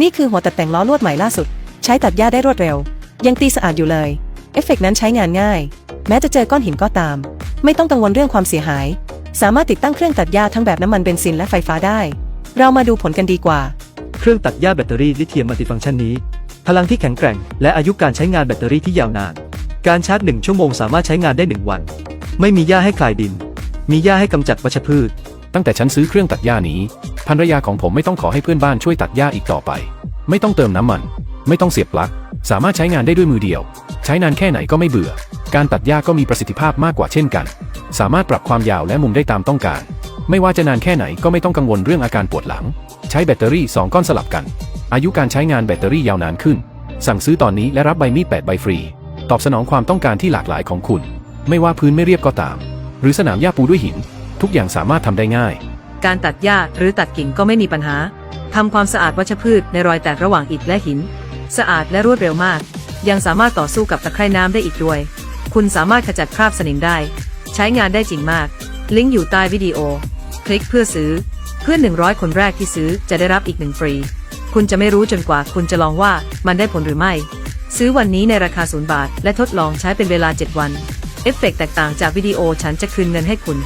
นี่คือหัวตัดแต่งล้อลวดใหม่ล่าสุด ใช้ตัดหญ้าได้รวดเร็ว ยังตีสะอาดอยู่เลย เอฟเฟกต์นั้นใช้งานง่าย แม้จะเจอก้อนหินก็ตาม ไม่ต้องกังวลเรื่องความเสียหาย สามารถติดตั้งเครื่องตัดหญ้าทั้งแบบน้ำมันเบนซินและไฟฟ้าได้ เรามาดูผลกันดีกว่า เครื่องตัดหญ้าแบตเตอรี่ลิเธียมมัลติฟังก์ชันนี้ พลังที่แข็งแกร่ง และอายุการใช้งานแบตเตอรี่ที่ยาวนาน การชาร์จ 1 ชั่วโมงสามารถใช้งานได้ 1 วัน ไม่มีหญ้าให้คลายดิน มีหญ้าให้กำจัดวัชพืช ตั้งแต่ฉันซื้อเครื่องตัดหญ้านี้ ภรรยาของผมไม่ต้องขอให้เพื่อนบ้านช่วยตัดหญ้าอีกต่อไป ไม่ต้องเติมน้ำมัน ไม่ต้องเสียบปลั๊ก สามารถใช้งานได้ด้วยมือเดียว ใช้นานแค่ไหนก็ไม่เบื่อ การตัดหญ้าก็มีประสิทธิภาพมากกว่าเช่นกัน สามารถปรับความยาวและมุมได้ตามต้องการ ไม่ว่าจะนานแค่ไหนก็ไม่ต้องกังวลเรื่องอาการปวดหลัง ใช้แบตเตอรี่ 2 ก้อนสลับกัน อายุการใช้งานแบตเตอรี่ยาวนานขึ้น สั่งซื้อตอนนี้และรับใบมีด8ใบฟรี ตอบสนองความต้องการที่หลากหลายของคุณ ไม่ว่าพื้นไม่เรียบก็ตาม หรือสนามหญ้าปูด้วยหิน ทุกอย่างสามารถทำได้ง่าย การตัดหญ้าหรือตัดกิ่งก็ไม่มีปัญหา ทำความสะอาดวัชพืชในรอยแตกระหว่างอิฐและหิน สะอาดและรวดเร็วมาก ยังสามารถต่อสู้กับตะไคร่น้ำได้อีกด้วย คุณสามารถขจัดคราบสนิมได้ ใช้งานได้จริงมาก ลิงก์อยู่ใต้วิดีโอ คลิกเพื่อซื้อ เพื่อน 100 คนแรกที่ซื้อจะได้รับอีกหนึ่งฟรี คุณจะไม่รู้จนกว่าคุณจะลองว่ามันได้ผลหรือไม่ ซื้อวันนี้ในราคาศูนย์บาท และทดลองใช้เป็นเวลา 7 วัน เอฟเฟกต์แตกต่างจากวิดีโอฉันจะคืนเงินให้คุณ